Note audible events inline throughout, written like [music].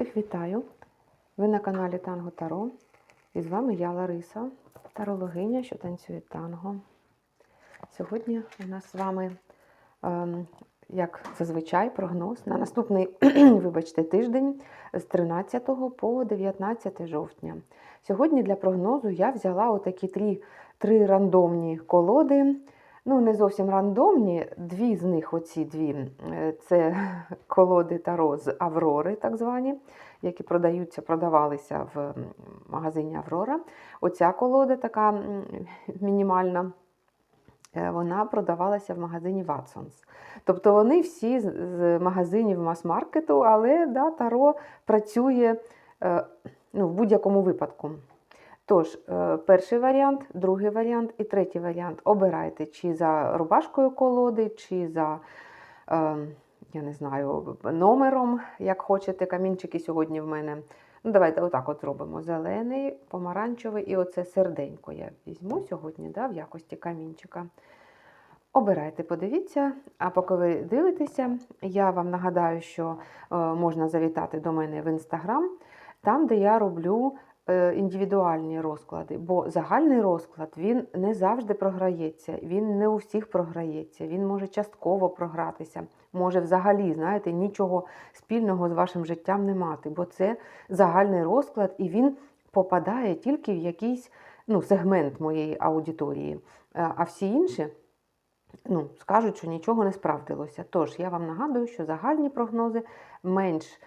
Всіх вітаю! Ви на каналі Танго Таро. І з вами я Лариса, тарологиня, що танцює танго. Сьогодні у нас з вами, ем, як зазвичай, прогноз на наступний [clears throat] вибачте, тиждень з 13 по 19 жовтня. Сьогодні для прогнозу я взяла отакі три, три рандомні колоди. Ну, не зовсім рандомні. Дві з них, оці дві, е, це [laughs] колоди Таро з Аврори, так звані, які продаються, продавалися в магазині Аврора. Оця колода така мінімальна. е, Вона продавалася в магазині Watsons. Тобто вони всі з- магазинів мас-маркету, але да, Таро працює е, ну, в будь-якому випадку. Тож, е, перший варіант, другий варіант і третій варіант. Обирайте, чи за рубашкою колоди, чи за, е, я не знаю, номером, як хочете. Камінчики сьогодні в мене. Ну, давайте отак от зробимо. Зелений, помаранчевий і оце серденько я візьму сьогодні да, в якості камінчика. Обирайте, подивіться. А поки ви дивитеся, я вам нагадаю, що е, можна завітати до мене в інстаграм, там, де я роблю індивідуальні розклади, бо загальний розклад він не завжди програється, він не у всіх програється, він може частково програтися, може взагалі, знаєте, нічого спільного з вашим життям не мати, бо це загальний розклад, і він попадає тільки в якийсь ну, сегмент моєї аудиторії. Е, А всі інші ну, скажуть, що нічого не справдилося. Тож я вам нагадую, що загальні прогнози менш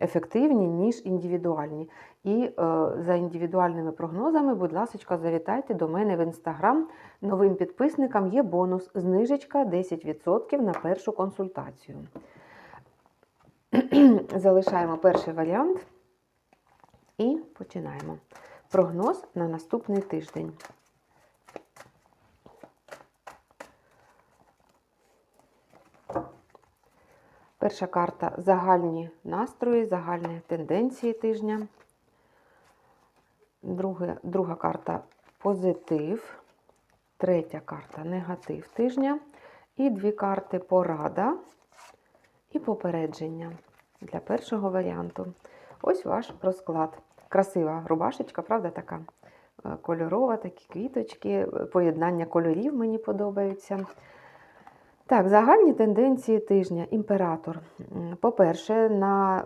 ефективні, ніж індивідуальні. І е, за індивідуальними прогнозами, будь ласка, завітайте до мене в інстаграм. Новим підписникам є бонус знижечка 10% на першу консультацію. [clears throat] Залишаємо перший варіант і починаємо. Прогноз на наступний тиждень. Перша карта загальні настрої, загальні тенденції тижня. Друге, друга карта позитив. Третя карта негатив тижня. І дві карти порада і попередження для першого варіанту. Ось ваш розклад. Красива рубашечка, правда, така е, кольорова, такі квіточки, е, поєднання кольорів мені подобаються. Так, загальні тенденції тижня. Імператор. По-перше, на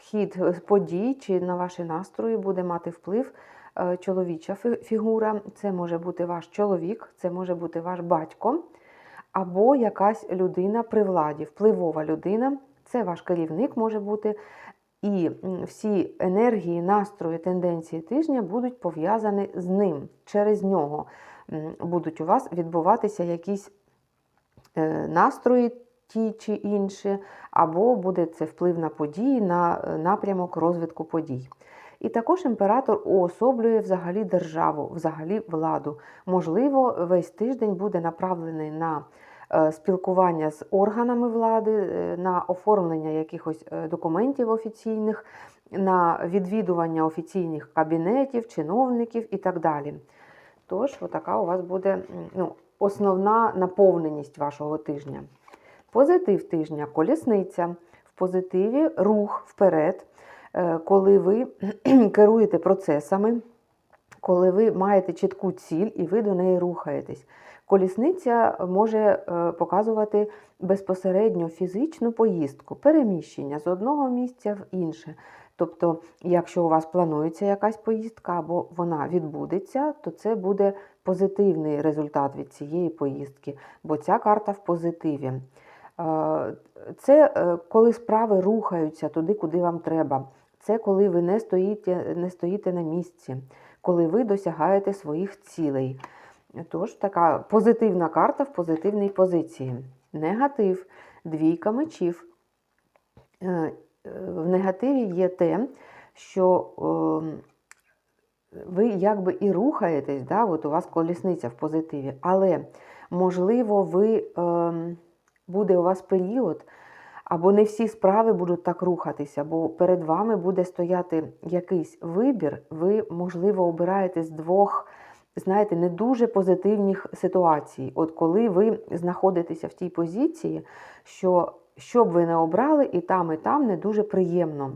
хід подій чи на ваші настрої буде мати вплив е, чоловіча фігура. Це може бути ваш чоловік, це може бути ваш батько, або якась людина при владі, впливова людина. Це ваш керівник може бути. І всі енергії, настрої, тенденції тижня будуть пов'язані з ним. Через нього будуть у вас відбуватися якісь настрої ті чи інші, або буде це вплив на події, на е, напрямок розвитку подій. І також імператор уособлює взагалі державу, взагалі владу. Можливо, весь тиждень буде направлений на е, спілкування з органами влади, е, на оформлення якихось е, документів офіційних, на відвідування офіційних кабінетів, чиновників і так далі. Тож, отака у вас буде ну, основна наповненість вашого тижня. Позитив тижня колісниця. В позитиві рух вперед, Е, коли ви [clears throat] керуєте процесами, коли ви маєте чітку ціль і ви до неї рухаєтесь. Колісниця може е, показувати безпосередньо фізичну поїздку, переміщення з одного місця в інше. Тобто, якщо у вас планується якась поїздка або вона відбудеться, то це буде позитивний результат від цієї поїздки, бо ця карта в позитиві. Е, Це е, коли справи рухаються туди, куди вам треба. Це коли ви не стоїте, не стоїте на місці, коли ви досягаєте своїх цілей. Тож така позитивна карта в позитивній позиції. Негатив, двійка мечів. Е, В негативі є те, що ем, ви якби і рухаєтесь, да, от у вас колісниця в позитиві, але можливо, ви ем, буде у вас період, або не всі справи будуть так рухатися, бо перед вами буде стояти якийсь вибір, ви, можливо, обираєте з двох, знаєте, не дуже позитивних ситуацій. От коли ви знаходитеся в тій позиції, що що б ви не обрали, і там, і там не дуже приємно.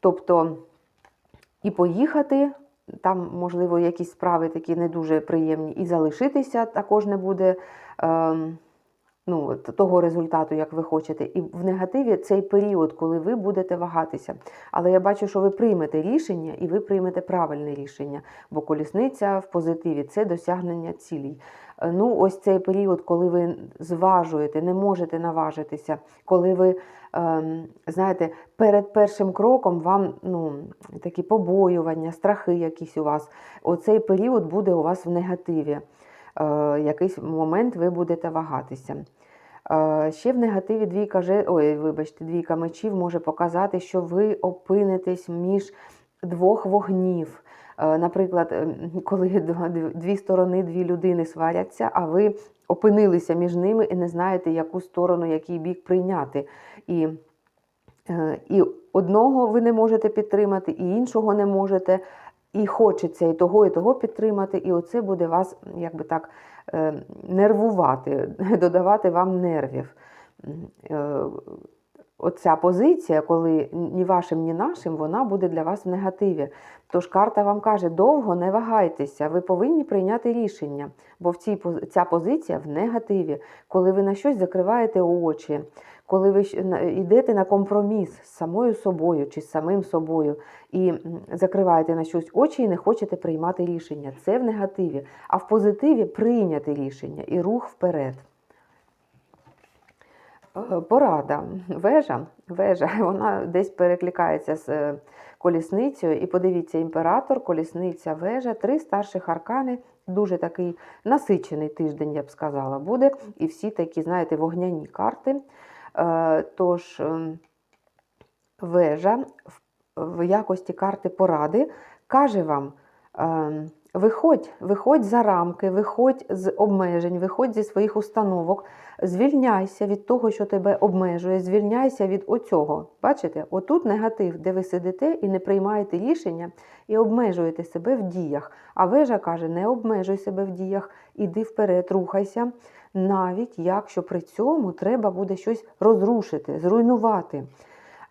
Тобто, і поїхати, там, можливо, якісь справи такі не дуже приємні, і залишитися також не буде. ем, ну, того результату, як ви хочете. І в негативі цей період, коли ви будете вагатися. Але я бачу, що ви приймете рішення і ви приймете правильне рішення, бо колісниця в позитиві це досягнення цілей. Е, Ну, ось цей період, коли ви зважуєте, не можете наважитися, коли ви, знаєте, перед першим кроком вам ну, такі побоювання, страхи якісь у вас, оцей період буде у вас в негативі. Е, якийсь момент ви будете вагатися. Е, Ще в негативі двійка ой, вибачте, двійка мечів може показати, що ви опинитесь між двох вогнів. Е, Наприклад, ем, коли дві сторони, дві людини сваряться, а ви опинилися між ними і не знаєте, яку сторону, який бік прийняти. І, е, і одного ви не можете підтримати, і іншого не можете. І хочеться і того, і того підтримати, і оце буде вас, якби так, е, нервувати, [laughs] додавати вам нервів. Оця позиція, коли ні вашим, ні нашим, вона буде для вас в негативі. Тож карта вам каже, довго не вагайтеся, ви повинні прийняти рішення, бо в цій, ця позиція в негативі, коли ви на щось закриваєте очі, коли ви йдете на компроміс з самою собою чи з самим собою і закриваєте на щось очі і не хочете приймати рішення. Це в негативі. А в позитиві прийняти рішення і рух вперед. Е, Порада. Вежа, вежа, [laughs] вона десь перекликається з е, колісницею. І подивіться, імператор, колісниця, вежа, три старших аркани. Дуже такий насичений тиждень, я б сказала, буде. І всі такі, знаєте, вогняні карти. Е, Тож, ем, вежа в- якості карти поради каже вам: ем, виходь, виходь за рамки, виходь з обмежень, виходь зі своїх установок, звільняйся від того, що тебе обмежує, звільняйся від оцього. Бачите, отут негатив, де ви сидите і не приймаєте рішення, і обмежуєте себе в діях. А вежа каже: не обмежуй себе в діях, іди вперед, рухайся, навіть якщо при цьому треба буде щось розрушити, зруйнувати,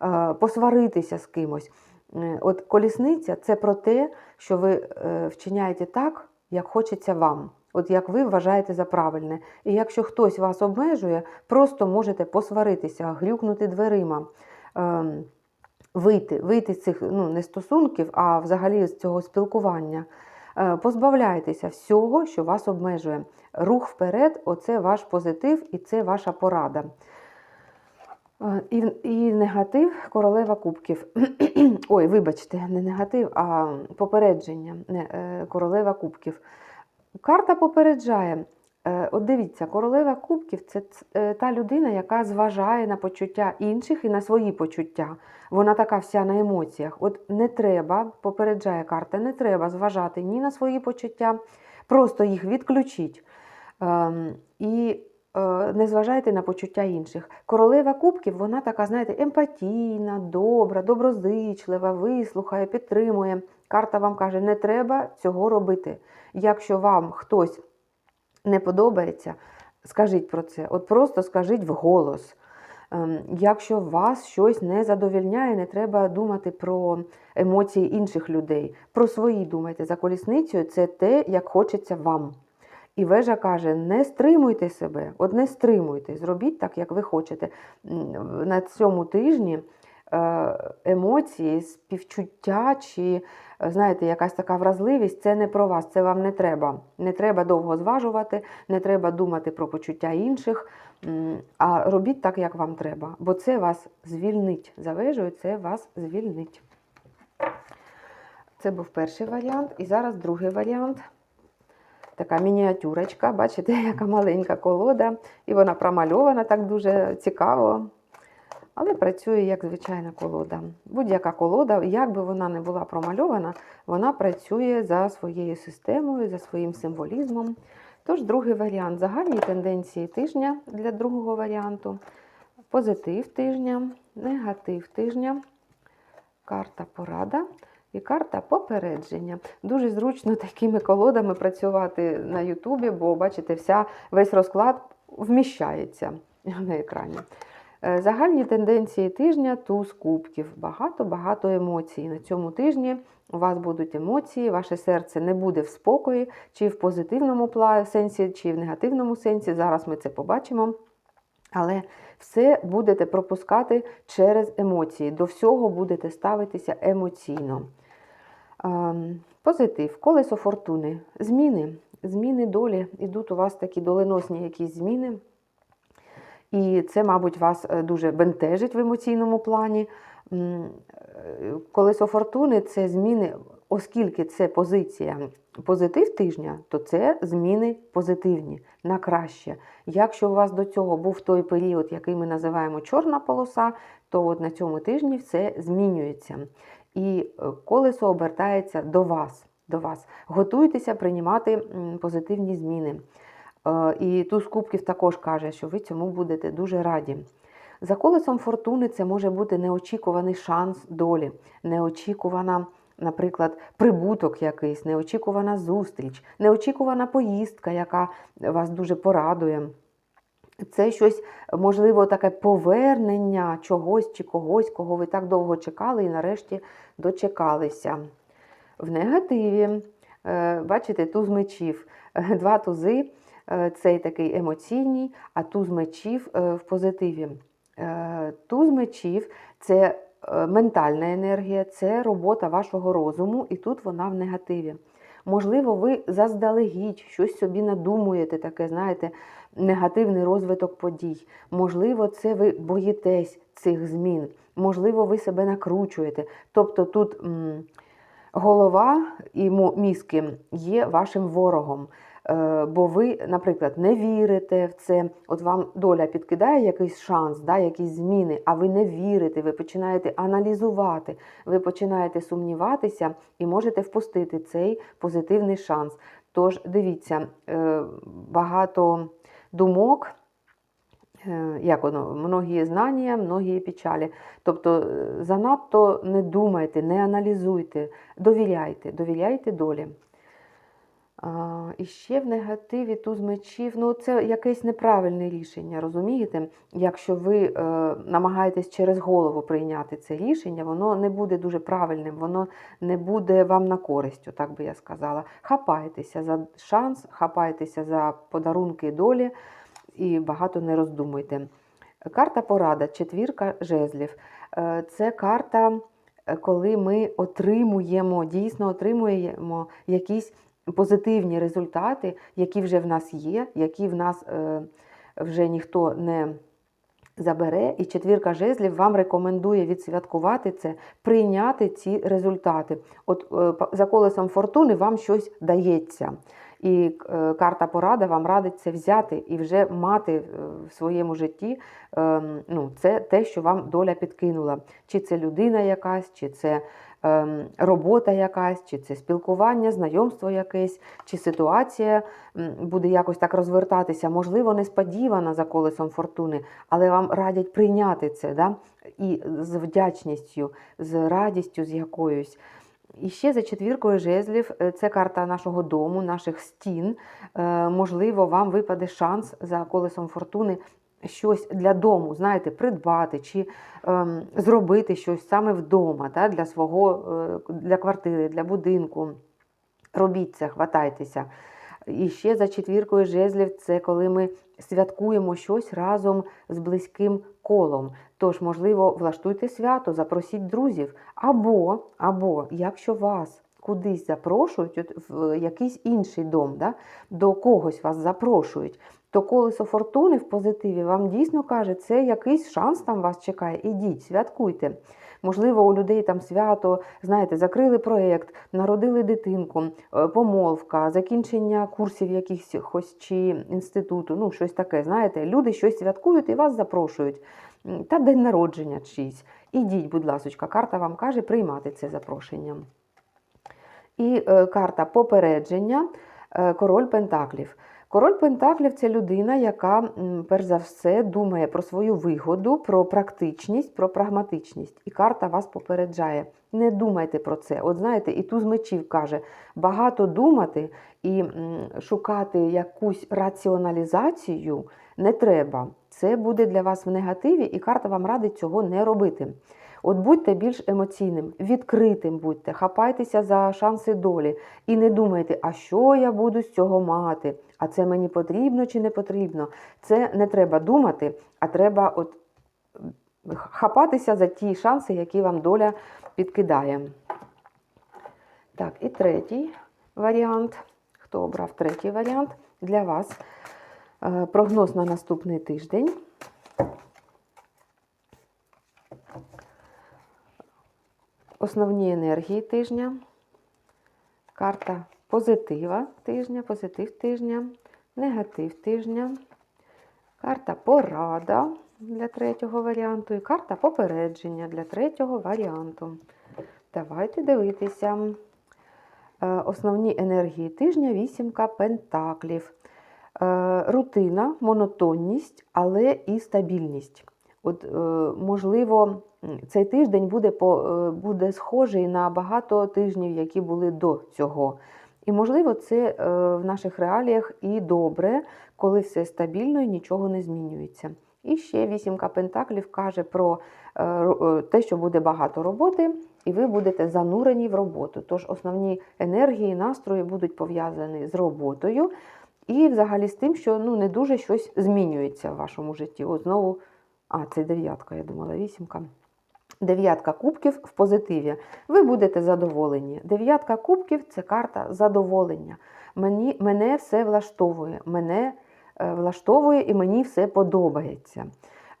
е, посваритися з кимось. Е, От колісниця це про те, що ви е, вчиняєте так, як хочеться вам. От як ви вважаєте за правильне. І якщо хтось вас обмежує, просто можете посваритися, грюкнути дверима, ем, вийти, вийти з цих ну, не стосунків, а взагалі з цього спілкування. Е, Позбавляйтеся всього, що вас обмежує. Рух вперед оце ваш позитив і це ваша порада. Е, І, і негатив королева кубків. [clears throat] Ой, вибачте, не негатив, а попередження. Не, е, королева кубків. Карта попереджає. Е, От дивіться, королева кубків це та людина, яка зважає на почуття інших і на свої почуття. Вона така вся на емоціях. От не треба, попереджає карта, не треба зважати ні на свої почуття, просто їх відключіть. Ем, і не зважайте на почуття інших. Королева кубків, вона така, знаєте, емпатійна, добра, доброзичлива, вислухає, підтримує. Карта вам каже, не треба цього робити. Якщо вам хтось не подобається, скажіть про це. От просто скажіть вголос. Ем, Якщо вас щось не задовільняє, не треба думати про емоції інших людей. Про свої думайте. За колісницею це те, як хочеться вам. І вежа каже: не стримуйте себе, от не стримуйте, зробіть так, як ви хочете. На цьому тижні е, емоції, співчуття чи, е, знаєте, якась така вразливість це не про вас, це вам не треба. Не треба довго зважувати, не треба думати про почуття інших, а робіть так, як вам треба, бо це вас звільнить. За вежею це вас звільнить. Це був перший варіант, і зараз другий варіант. Така мініатюрочка, бачите, [laughs] яка маленька колода, і вона промальована так дуже цікаво. Але працює як звичайна колода. Будь-яка колода, як би вона не була промальована, вона працює за своєю системою, за своїм символізмом. Тож, другий варіант загальні тенденції тижня для другого варіанту. Позитив тижня, негатив тижня, карта порада і карта попередження. Дуже зручно [laughs] такими колодами працювати на Ютубі, бо, бачите, вся, весь розклад вміщається [laughs] на екрані. Е, Загальні тенденції тижня туз кубків. Багато-багато емоцій. На цьому тижні у вас будуть емоції, ваше серце не буде в спокої, чи в позитивному сенсі, чи в негативному сенсі. Зараз ми це побачимо. Але все будете пропускати через емоції. До всього будете ставитися емоційно. Ем, Позитив, колесо фортуни, зміни, зміни долі. Ідуть у вас такі доленосні якісь зміни. І це, мабуть, вас е, дуже бентежить в емоційному плані. Е, Колесо фортуни це зміни, оскільки це позиція позитив тижня, то це зміни позитивні на краще. Якщо у вас до цього був той період, який ми називаємо чорна полоса, то от на цьому тижні все змінюється. І е, колесо обертається до вас. До вас. Готуйтеся приймати позитивні зміни. Е, І туз кубків також каже, що ви цьому будете дуже раді. За колесом фортуни це може бути неочікуваний шанс долі, неочікувана, наприклад, прибуток якийсь, неочікувана зустріч, неочікувана поїздка, яка вас дуже порадує. Це щось, можливо, таке повернення чогось чи когось, кого ви так довго чекали і нарешті дочекалися. В негативі, е, бачите, туз мечів, Е, два тузи, е, цей такий емоційний, а туз мечів в позитиві. Туз мечів це ментальна енергія, це робота вашого розуму, і тут вона в негативі. Можливо, ви заздалегідь щось собі надумуєте, таке, знаєте, негативний розвиток подій. Можливо, це ви боїтесь цих змін. Можливо, ви себе накручуєте. Тобто тут м, голова і мізки є вашим ворогом. Е, Бо ви, наприклад, не вірите в це, от вам доля підкидає якийсь шанс, да, якісь зміни, а ви не вірите, ви починаєте аналізувати, ви починаєте сумніватися і можете впустити цей позитивний шанс. Тож дивіться, е, багато думок. е, Як воно, многі знання, многі печалі. Тобто занадто не думайте, не аналізуйте, довіряйте, довіряйте долі. А, і ще в негативі туз мечів, ну це якесь неправильне рішення, розумієте? Якщо ви е, намагаєтесь через голову прийняти це рішення, воно не буде дуже правильним, воно не буде вам на користь, так би я сказала. Хапайтеся за шанс, хапайтеся за подарунки долі і багато не роздумуйте. Карта порада, четвірка жезлів. Е, Це карта, е, коли ми отримуємо, дійсно отримуємо якісь позитивні результати, які вже в нас є, які в нас е, вже ніхто не забере. І четвірка жезлів вам рекомендує відсвяткувати це, прийняти ці результати. От е, за колесом фортуни вам щось дається. І е, карта порада вам радить це взяти і вже мати в своєму житті ем, ну, це те, що вам доля підкинула. Чи це людина якась, чи це робота якась, чи це спілкування, знайомство якесь, чи ситуація буде якось так розвертатися, можливо, несподівана за колесом фортуни, але вам радять прийняти це, да? і з вдячністю, з радістю, з якоюсь. І ще за четвіркою жезлів е, це карта нашого дому, наших стін. Е, Можливо, вам випаде шанс за колесом фортуни щось для дому, знаєте, придбати чи ем, зробити щось саме вдома, та, для свого, е, для квартири, для будинку. Робіть це, хватайтеся. І ще за четвіркою жезлів це коли ми святкуємо щось разом з близьким колом. Тож, можливо, влаштуйте свято, запросіть друзів. Або, або якщо вас кудись запрошують, от в якийсь інший дом, да, до когось вас запрошують, то колесо фортуни в позитиві вам дійсно каже, це якийсь шанс там вас чекає. Ідіть, святкуйте. Можливо, у людей там свято, знаєте, закрили проєкт, народили дитинку, е, помолвка, закінчення курсів якихось чи інституту, ну щось таке. Знаєте, люди щось святкують і вас запрошують. Та день народження чийсь. Ідіть, будь ласочка, карта вам каже приймати це запрошення. І е, карта попередження, е, король Пентаклів. Король Пентаклів це людина, яка, перш за все, думає про свою вигоду, про практичність, про прагматичність. І карта вас попереджає. Не думайте про це. От знаєте, і туз мечів каже: багато думати і шукати якусь раціоналізацію не треба. Це буде для вас в негативі, і карта вам радить цього не робити. От будьте більш емоційним, відкритим будьте, хапайтеся за шанси долі і не думайте, а що я буду з цього мати, а це мені потрібно чи не потрібно. Це не треба думати, а треба от хапатися за ті шанси, які вам доля підкидає. Так, і третій варіант. Хто обрав третій варіант для вас? Е, Прогноз на наступний тиждень. Основні енергії тижня. Карта позитива тижня, позитив тижня, негатив тижня. Карта порада для третього варіанту і карта попередження для третього варіанту. Давайте дивитися. Е, Основні енергії тижня вісімка пентаклів. Е, Рутина, монотонність, але і стабільність. От, е, можливо, цей тиждень буде, по, е, буде схожий на багато тижнів, які були до цього. І, можливо, це е, в наших реаліях і добре, коли все стабільно і нічого не змінюється. І ще вісімка пентаклів каже про ро- те, що буде багато роботи, і ви будете занурені в роботу. Тож основні енергії, настрої будуть пов'язані з роботою і взагалі з тим, що ну, не дуже щось змінюється в вашому житті. От знову, а, це дев'ятка, я думала, вісімка. Дев'ятка кубків в позитиві. Ви будете задоволені. Дев'ятка кубків це карта задоволення. Мені, мене все влаштовує. Мене е, влаштовує і мені все подобається.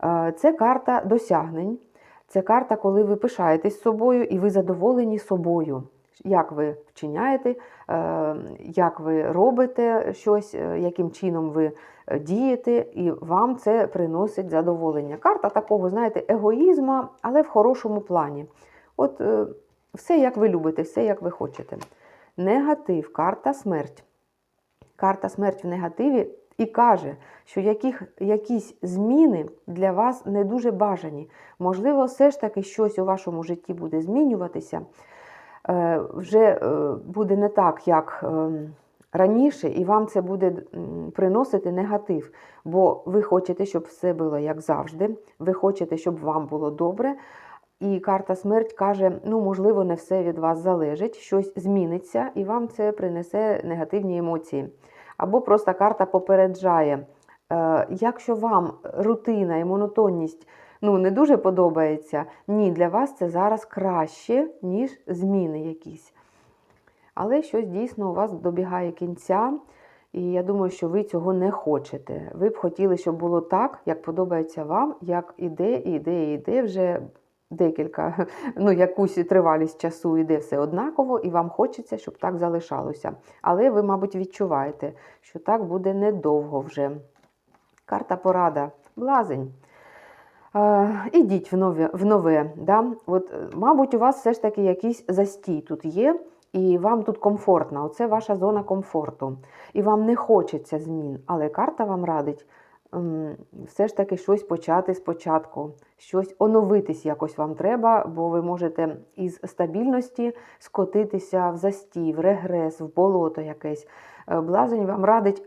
Е, Це карта досягнень. Це карта, коли ви пишаєтесь собою і ви задоволені собою. Як ви вчиняєте, е, як ви робите щось, е, яким чином ви е, дієте, і вам це приносить задоволення. Карта такого, знаєте, егоїзма, але в хорошому плані. От все, як ви любите, все, як ви хочете. Негатив, карта смерть. Карта смерть в негативі і каже, що яких, якісь зміни для вас не дуже бажані. Можливо, все ж таки щось у вашому житті буде змінюватися. Е, Вже е, буде не так, як е, раніше, і вам це буде приносити негатив. Бо ви хочете, щоб все було як завжди. Ви хочете, щоб вам було добре. І карта смерть каже: ну, можливо, не все від вас залежить, щось зміниться, і вам це принесе негативні емоції. Або просто карта попереджає, якщо вам рутина і монотонність ну, не дуже подобається, ні, для вас це зараз краще, ніж зміни якісь. Але щось дійсно у вас добігає кінця, і я думаю, що ви цього не хочете. Ви б хотіли, щоб було так, як подобається вам, як іде, і іде, і іде вже декілька, [laughs] ну, якусь тривалість часу іде все однаково, і вам хочеться, щоб так залишалося. Але ви, мабуть, відчуваєте, що так буде недовго вже. Карта порада. Блазень. Ідіть в нове. В нове да? От, е, мабуть, у вас все ж таки якийсь застій тут є, і вам тут комфортно. Оце ваша зона комфорту. І вам не хочеться змін, але карта вам радить все ж таки щось почати спочатку, щось оновитись якось вам треба, бо ви можете із стабільності скотитися в застій, в регрес, в болото якесь. Е, Блазень вам радить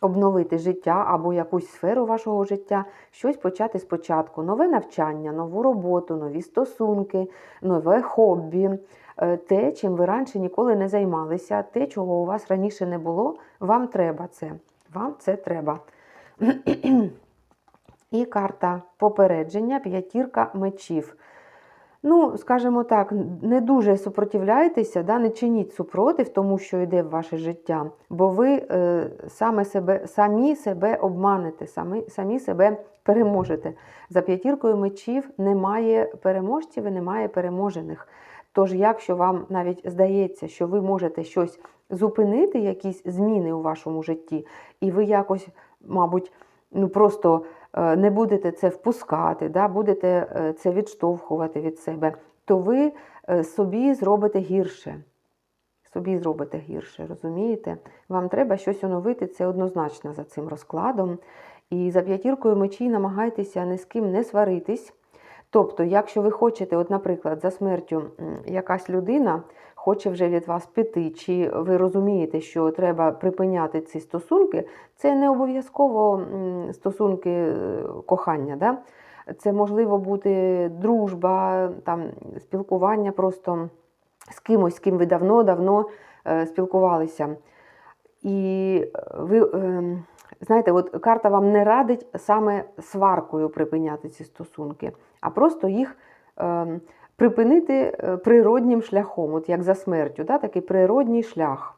обновити життя або якусь сферу вашого життя, щось почати спочатку. Нове навчання, нову роботу, нові стосунки, нове хобі. Е, Те, чим ви раніше ніколи не займалися, те, чого у вас раніше не було, вам треба це. Вам це треба. [clears throat] І карта попередження, п'ятірка мечів. Ну, скажімо так, не дуже супротивляйтеся, да, не чиніть супротив тому, що йде в ваше життя, бо ви е, саме себе, самі себе обманете, самі, самі себе переможете. За п'ятіркою мечів немає переможців і немає переможених. Тож, якщо вам навіть здається, що ви можете щось зупинити, якісь зміни у вашому житті, і ви якось, мабуть, ну просто не будете це впускати, да, будете е, це відштовхувати від себе, то ви е, собі зробите гірше. Собі зробите гірше, розумієте? Вам треба щось оновити, це однозначно за цим розкладом. І за п'ятіркою мечі намагайтеся ні з ким не сваритись. Тобто, якщо ви хочете, от, наприклад, за смертю якась людина хоче вже від вас піти, чи ви розумієте, що треба припиняти ці стосунки, це не обов'язково стосунки е, кохання. Да? Це можливо бути дружба, там, спілкування просто з кимось, з ким ви давно-давно е, спілкувалися. І ви е, знаєте, от карта вам не радить саме сваркою припиняти ці стосунки, а просто їх е, припинити е, природнім шляхом, от як за смертю, да, такий природній шлях.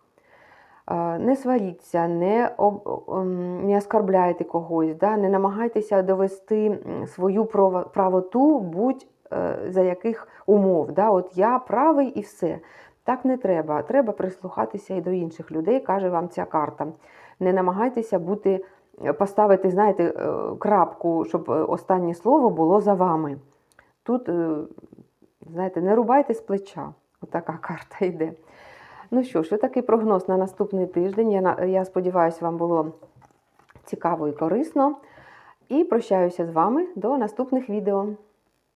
Е, Не сваріться, не, об, ем, не оскарбляйте когось, да, не намагайтеся довести свою правоту будь-за яких умов. Да, от я правий і все. Так не треба. Треба прислухатися і до інших людей, каже вам ця карта. Не намагайтеся бути, поставити, знаєте, е, крапку, щоб е, останнє слово було за вами. Тут, е, знаєте, не рубайте з плеча. Отака карта [laughs] йде. Ну що ж, такий прогноз на наступний тиждень. Я, я сподіваюся, вам було цікаво і корисно. І прощаюся з вами до наступних відео.